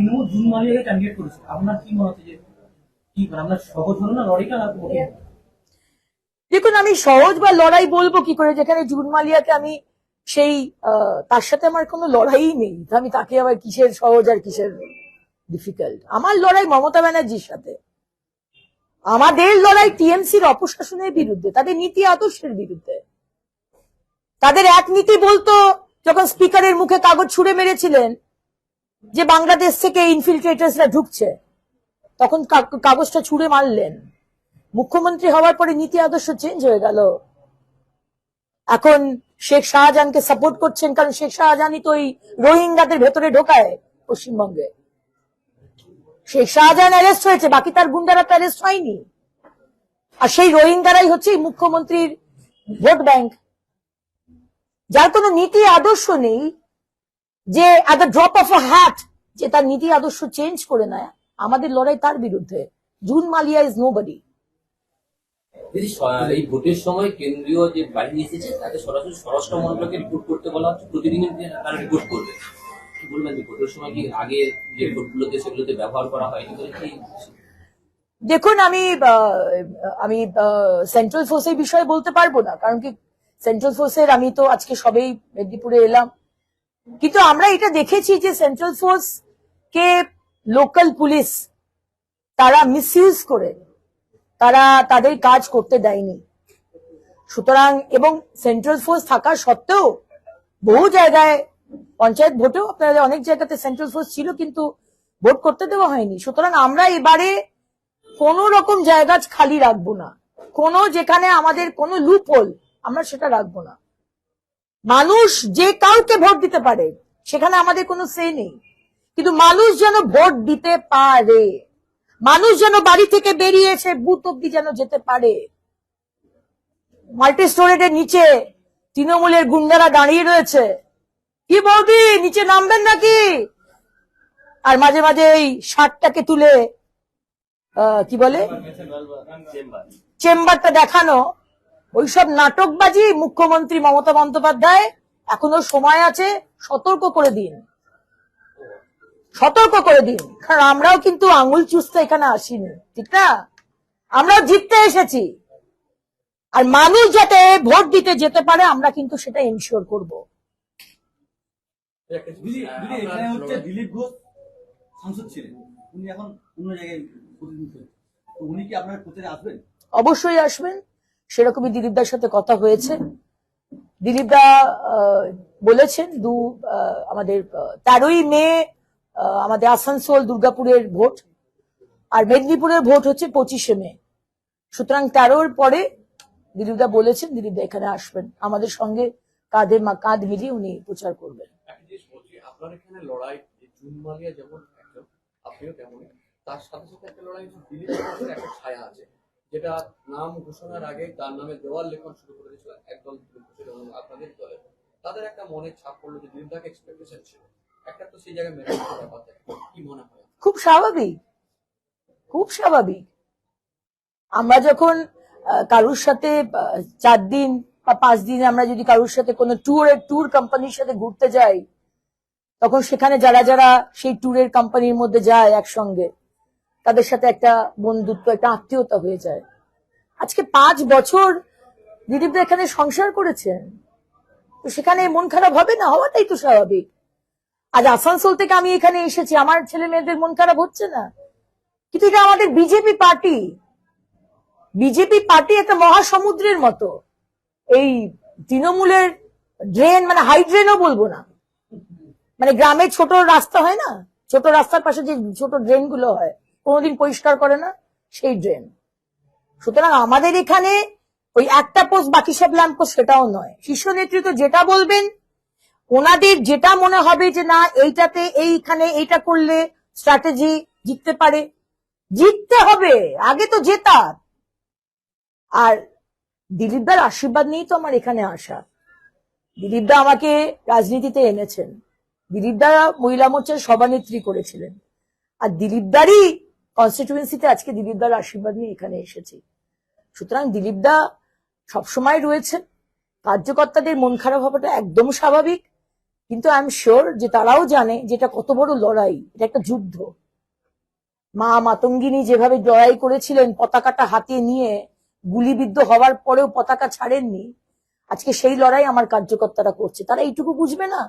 Trinamool June মালিয়াকে candidate করেছে। আপনার কি মনে হচ্ছে যে কি মানে আপনার সহজ হলো না লড়াইটা না দেখুন, আমি সহজ বা লড়াই বলব কি করে? যেখানে জুন মালিয়াকে আমি সেই তার সাথে আমার কোনো লড়াই নেই। আমি তাকে আবার কিসের সহজ আর কিসের ডিফিকাল্ট আমার লড়াই মমতা ব্যানার্জির সাথে। আমাদের লড়াই টিএমসির অপশাসনের বিরুদ্ধে, তাদের নীতি আদর্শের বিরুদ্ধে। তাদের এক নীতি বলতো, যখন স্পিকারের মুখে কাগজ ছুড়ে মেরেছিলেন যে বাংলাদেশ থেকে ইনফিল্ট্রেটার্সরা ঢুকছে, তখন কাগজটা ছুড়ে মারলেন। মুখ্যমন্ত্রী হওয়ার পরে নীতি আদর্শ চেঞ্জ হয়ে গেল। এখন শেখ শাহজাহানকে সাপোর্ট করছেন, কারণ শেখ শাহজাহানই তো ওই রোহিঙ্গাদের ভেতরে ঢোকায় পশ্চিমবঙ্গে। শেখ শাহজাহান অ্যারেস্ট হয়েছে, বাকি তার গুন্ডারা তো অ্যারেস্ট হয়নি। আর সেই রোহিঙ্গারাই হচ্ছে মুখ্যমন্ত্রীর ভোট ব্যাংক যার কোনো নীতি আদর্শ নেই যে at the drop of a hat যে তার নীতি আদর্শ চেঞ্জ করে নেয়। আমাদের লড়াই তার বিরুদ্ধে। June Malia is nobody এই ভোটের সময় কেন্দ্রীয় যে বাহিনী এসেছে তাকে সরাসরি স্বরাষ্ট্র মন্ত্রকে রিপোর্ট করতে বলা হচ্ছে। তারা রিপোর্ট করবে। বলবেন যে ভোটের সময় কি আগে যে ভোটগুলোতে সেগুলোতে ব্যবহার করা হয়নি বলে কি দেখুন আমি আমি সেন্ট্রাল ফোর্সের বিষয়ে বলতে পারব না। কারণ কি সেন্ট্রাল ফোর্সের আমি তো আজকে সবেই মেদিনীপুরে এলাম। কিন্তু আমরা এটা দেখেছি যে সেন্ট্রাল ফোর্স কে লোকাল পুলিশ তারা মিসইউজ করে। তারা তাদের কাজ করতে দেয়নি। সুতরাং এবং সেন্ট্রাল ফোর্স থাকা সত্ত্বেও বহু জায়গায় পঞ্চায়েত ভোটেও আপনাদের অনেক জায়গাতে সেন্ট্রাল ফোর্স ছিল কিন্তু ভোট করতে দেওয়া হয়নি। সুতরাং আমরা এবারে কোন রকম জায়গা খালি রাখব না। কোন যেখানে আমাদের কোনো লুপ হোল আমরা সেটা রাখব না। মানুষ যে কাউকে ভোট দিতে পারে, সেখানে আমাদের কোনো সে নেই। কিন্তু মানুষ যেন ভোট দিতে পারে, মানুষ যেন বাড়ি থেকে বেরিয়ে এসে বুথ অব্দি যেন যেতে পারে। মাল্টি স্টোরেটের নিচে তৃণমূলের গুন্ডারা দাঁড়িয়ে রয়েছে। কি বৌদি নিচে নামবেন নাকি? আর মাঝে মাঝে এই শার্টটাকে তুলে কি বলে? চেম্বারটা দেখানো। ওইসব নাটকবাজি মুখ্যমন্ত্রী মমতা বন্দ্যোপাধ্যায় এখনও সময় আছে সতর্ক করে দিন। সতর্ক করে দিন। কারণ আমরাও কিন্তু আঙুল চুষতে এখানে আসিনি ঠিক না? আমরাও জিততে এসেছি। আর মানুষ যাতে ভোট দিতে যেতে পারে আমরা কিন্তু সেটা ইনশিওর করব। দিদি দিদি এখানে হচ্ছে দিলীপ ঘোষ সাংসদ ছিলেন। উনি এখন অন্য জায়গায় প্রতিনিধিত্ব করছেন। তো উনি কি আপনার আসবেন? অবশ্যই আসবেন। সেরকমই দিলীপদার সাথে কথা হয়েছে। দিলীপদা বলেছেন, দু আমাদের তেরোই মে আমাদের আসানসোল দুর্গাপুরের ভোট, আর মেদিনীপুরের ভোট হচ্ছে পঁচিশে মে। সুতরাং তেরোর পরে দিলীপদা বলেছেন, দিলীপদা এখানে আসবেন। আমাদের সঙ্গে কাঁধে মা- কাঁধ মিলিয়ে উনি প্রচার করবেন। তার সাথে সাথে একটা লড়াই ছায়া আছে। যেটা নাম ঘোষণার আগে তার নামে দেওয়াল লেখন শুরু করে দিয়েছিল একদল আপনাদের দলের তাদের একটা ছাপ পড়ল যে দিলীপ দাকে এক্সপেকটেশন ছিল। একটা তো সেই জায়গায় থাকে। কি মনে হয়? খুব স্বাভাবিক। খুব স্বাভাবিক। আমরা যখন কারুর সাথে চার দিন বা পাঁচ দিন আমরা যদি কারুর সাথে কোনো ট্যুরের ট্যুর কোম্পানির সাথে ঘুরতে যাই, তখন সেখানে যারা যারা সেই ট্যুরের কোম্পানির মধ্যে যায় একসঙ্গে তাদের সাথে একটা বন্ধুত্ব, একটা আত্মীয়তা হয়ে যায়। আজকে পাঁচ বছর দিলীপ এখানে সংসার করেছেন। তো সেখানে মন খারাপ হবে না? হওয়াটাই তো স্বাভাবিক। আজ আসানসোল থেকে আমি এখানে এসেছি। আমার ছেলে মেয়েদের মন খারাপ হচ্ছে না। কিন্তু এটা আমাদের বিজেপি পার্টি। বিজেপি পার্টি একটা মহাসমুদ্রের মতো। এই তৃণমূলের ড্রেন মানে হাই ড্রেনও বলব না। মানে গ্রামে ছোট রাস্তা হয় না? ছোট রাস্তার পাশে যে ছোট ড্রেনগুলো হয়। কোনোদিন পরিষ্কার করে না, সেই ড্রেন সুতরাং আমাদের এখানে ওই একটা পোস্ট বাকি সব ল্যাম্প পোস্ট সেটাও নয়। শীর্ষ নেতৃত্ব যেটা বলবেন, ওনাদের যেটা মনে হবে যে না, এইটাতে, এইখানে এইটা করলে স্ট্র্যাটেজি জিততে পারে। জিততে হবে, আগে তো জেতার। আর দিলীপদার আশীর্বাদ নিয়েই তো আমার এখানে আসা। দিলীপদা আমাকে রাজনীতিতে এনেছেন। দিলীপদা মহিলা মোর্চার সভানেত্রী করেছিলেন। আর দিলীপদারই কনস্টিটিউয়েন্সিতে আজকে দিলীপদার আশীর্বাদ নিয়ে এখানে এসেছি। সুতরাং দিলীপদা সবসময় রয়েছেন। কার্যকর্তাদের মন খারাপ হওয়াটা একদম স্বাভাবিক। কিন্তু আই এম শিওর যে তারাও জানে যে এটা কত বড় লড়াই, এটা একটা যুদ্ধ। মা মাতঙ্গিনী যেভাবে লড়াই করেছিলেন, পতাকাটা হাতে নিয়ে গুলিবিদ্ধ হওয়ার পরেও পতাকা ছাড়েননি, আজকে সেই লড়াই আমার কার্যকর্তারা করছে। তারা এইটুকু বুঝবে না?